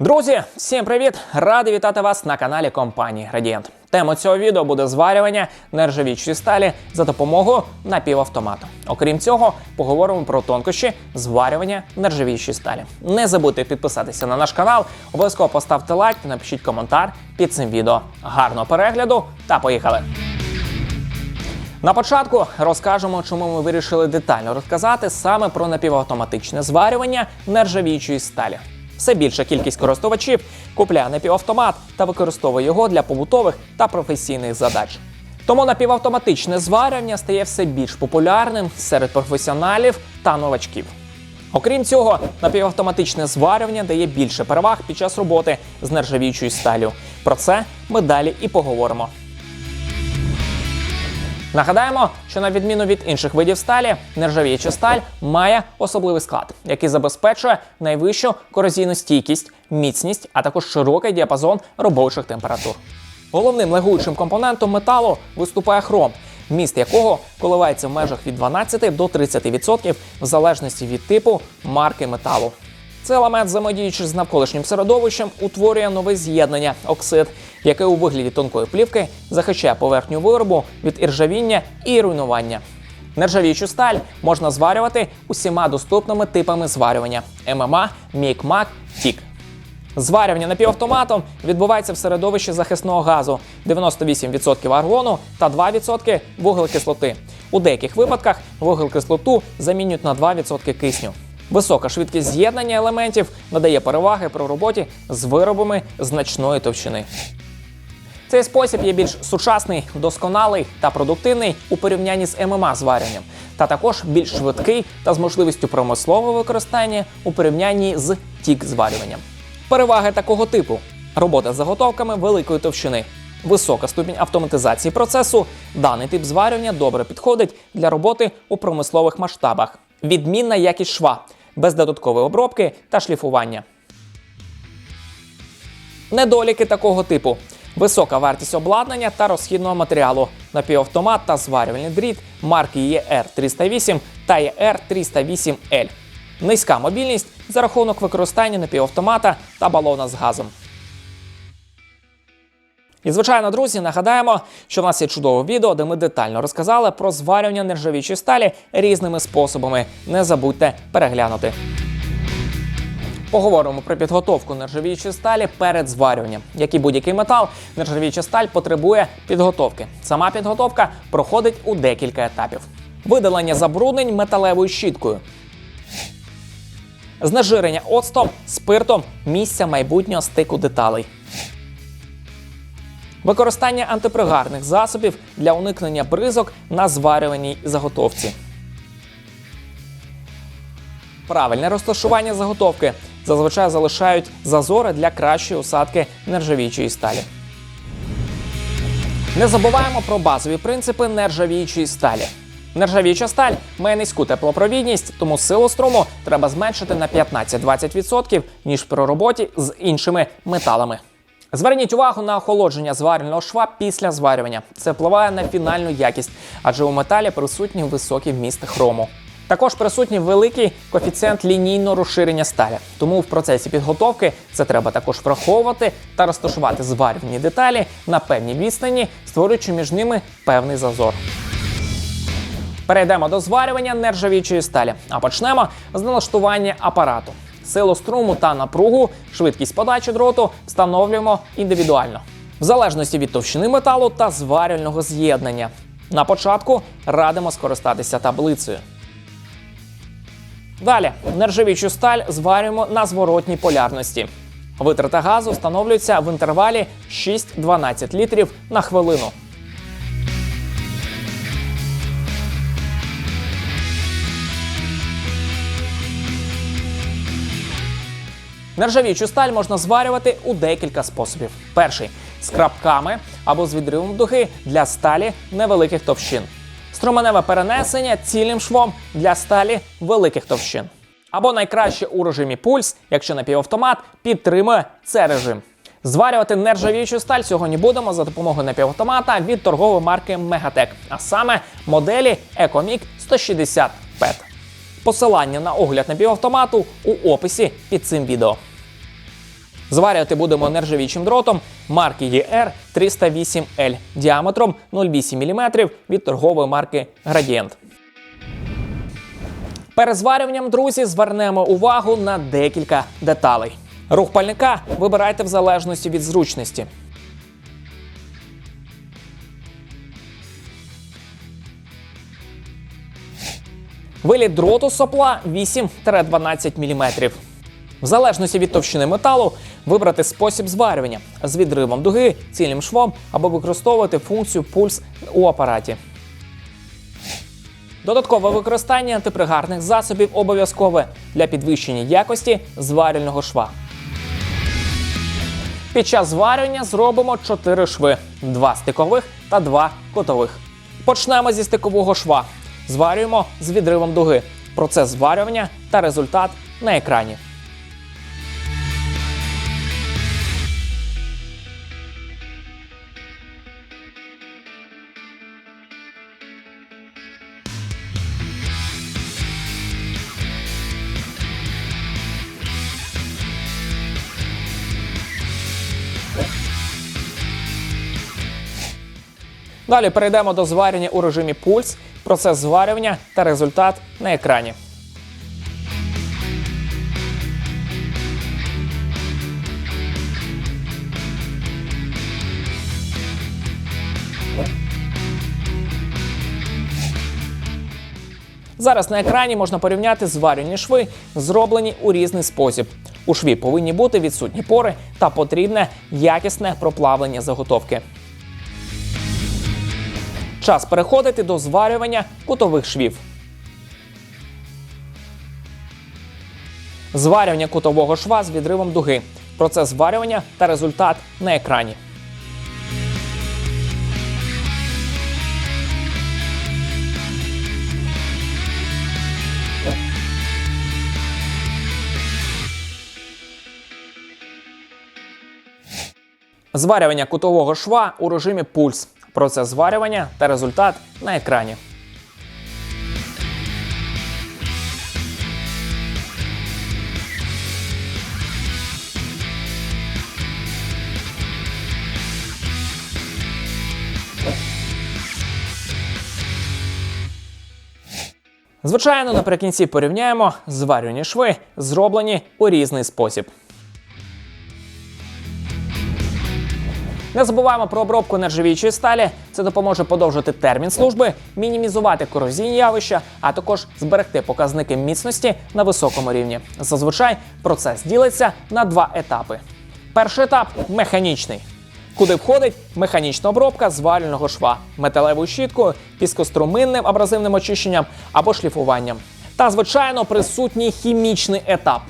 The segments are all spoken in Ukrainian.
Друзі, всім привіт! Радий вітати вас на каналі компанії Градієнт. Тема цього відео буде зварювання нержавіючої сталі за допомогою напівавтомату. Окрім цього, поговоримо про тонкощі зварювання нержавіючої сталі. Не забудьте підписатися на наш канал, обов'язково поставте лайк та напишіть коментар під цим відео. Гарного перегляду та поїхали! На початку розкажемо, чому ми вирішили детально розказати саме про напівавтоматичне зварювання нержавіючої сталі. Все більша кількість користувачів купляє напівавтомат та використовує його для побутових та професійних задач. Тому напівавтоматичне зварювання стає все більш популярним серед професіоналів та новачків. Окрім цього, напівавтоматичне зварювання дає більше переваг під час роботи з нержавіючою сталю. Про це ми далі і поговоримо. Нагадаємо, що на відміну від інших видів сталі, нержавіюча сталь має особливий склад, який забезпечує найвищу корозійну стійкість, міцність, а також широкий діапазон робочих температур. Головним легуючим компонентом металу виступає хром, вміст якого коливається в межах від 12 до 30% в залежності від типу марки металу. Цей елемент, взаємодіючи з навколишнім середовищем, утворює нове з'єднання оксид, яке у вигляді тонкої плівки захищає поверхню виробу від іржавіння і руйнування. Нержавіючу сталь можна зварювати усіма доступними типами зварювання: ММА, МІК-МАК, ТІК. Зварювання напівавтоматом відбувається в середовищі захисного газу 98% аргону та 2% вуглекислоти. У деяких випадках вуглекислоту замінюють на 2% кисню. Висока швидкість з'єднання елементів надає переваги при роботі з виробами значної товщини. Цей спосіб є більш сучасний, досконалий та продуктивний у порівнянні з ММА зварюванням, та також більш швидкий та з можливістю промислового використання у порівнянні з тік зварюванням. Переваги такого типу: робота з заготовками великої товщини, висока ступінь автоматизації процесу. Даний тип зварювання добре підходить для роботи у промислових масштабах. Відмінна якість шва, без додаткової обробки та шліфування. Недоліки такого типу: висока вартість обладнання та розхідного матеріалу, напівавтомат та зварювальний дріт марки ER308 та ER308L. Низька мобільність за рахунок використання напівавтомата та балона з газом. І, звичайно, друзі, нагадаємо, що в нас є чудове відео, де ми детально розказали про зварювання нержавіючої сталі різними способами. Не забудьте переглянути. Поговоримо про підготовку нержавіючої сталі перед зварюванням. Як і будь-який метал, нержавіюча сталь потребує підготовки. Сама підготовка проходить у декілька етапів: видалення забруднень металевою щіткою, знежирення оцтом, спиртом, місця майбутнього стику деталей. Використання антипригарних засобів для уникнення бризок на зварюваній заготовці. Правильне розташування заготовки зазвичай залишають зазори для кращої усадки нержавіючої сталі. Не забуваємо про базові принципи нержавіючої сталі. Нержавіюча сталь має низьку теплопровідність, тому силу струму треба зменшити на 15-20%, ніж при роботі з іншими металами. Зверніть увагу на охолодження зварювального шва після зварювання. Це впливає на фінальну якість, адже у металі присутній високий вміст хрому. Також присутній великий коефіцієнт лінійного розширення сталі. Тому в процесі підготовки це треба також враховувати та розташувати зварювальні деталі на певній відстані, створюючи між ними певний зазор. Перейдемо до зварювання нержавіючої сталі, а почнемо з налаштування апарату. Силу струму та напругу, швидкість подачі дроту встановлюємо індивідуально, в залежності від товщини металу та зварювального з'єднання. На початку радимо скористатися таблицею. Далі нержавіючу сталь зварюємо на зворотній полярності. Витрата газу встановлюється в інтервалі 6-12 літрів на хвилину. Нержавіючу сталь можна зварювати у декілька способів. Перший з крапками або з відривом дуги для сталі невеликих товщин. Струменеве перенесення цільним швом для сталі великих товщин. Або найкраще у режимі пульс, якщо напівавтомат підтримує цей режим. Зварювати нержавіючу сталь сьогодні будемо за допомогою напівавтомата від торгової марки Megatech, а саме моделі Ecomic 160 PET. Посилання на огляд напівавтомату у описі під цим відео. Зварювати будемо нержавічим дротом марки ER 308L діаметром 0,8 мм від торгової марки Gradient. Перед зварюванням, друзі, звернемо увагу на декілька деталей. Рух пальника вибирайте в залежності від зручності. Виліт дроту сопла 8-12 мм. В залежності від товщини металу вибрати спосіб зварювання з відривом дуги, цільним швом або використовувати функцію пульс у апараті. Додаткове використання антипригарних засобів обов'язкове для підвищення якості зварювального шва. Під час зварювання зробимо 4 шви: 2 стикових та 2 кутових. Почнемо зі стикового шва. Зварюємо з відривом дуги. Процес зварювання та результат на екрані. Далі перейдемо до зварювання у режимі пульс, процес зварювання та результат на екрані. Зараз на екрані можна порівняти зварювальні шви, зроблені у різний спосіб. У шві повинні бути відсутні пори та потрібне якісне проплавлення заготовки. Час переходити до зварювання кутових швів. Зварювання кутового шва з відривом дуги. Процес зварювання та результат на екрані. Зварювання кутового шва у режимі пульс. Процес зварювання та результат на екрані. Звичайно, наприкінці порівняємо зварювані шви, зроблені у різний спосіб. Не забуваємо про обробку нержавіючої сталі. Це допоможе подовжити термін служби, мінімізувати корозійні явища, а також зберегти показники міцності на високому рівні. Зазвичай процес ділиться на два етапи. Перший етап механічний. Куди входить механічна обробка зварювального шва металевою щіткою, піскоструминним абразивним очищенням або шліфуванням. Та, звичайно, присутній хімічний етап.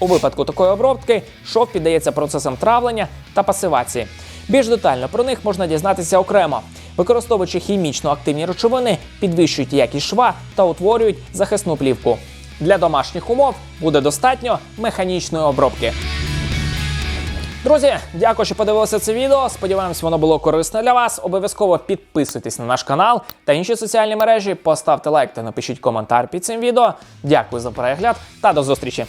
У випадку такої обробки шов піддається процесам травлення та пасивації. Більш детально про них можна дізнатися окремо. Використовуючи хімічно активні речовини, підвищують якість шва та утворюють захисну плівку. Для домашніх умов буде достатньо механічної обробки. Друзі, дякую, що подивилися це відео. Сподіваємось, воно було корисне для вас. Обов'язково підписуйтесь на наш канал та інші соціальні мережі. Поставте лайк та напишіть коментар під цим відео. Дякую за перегляд та до зустрічі.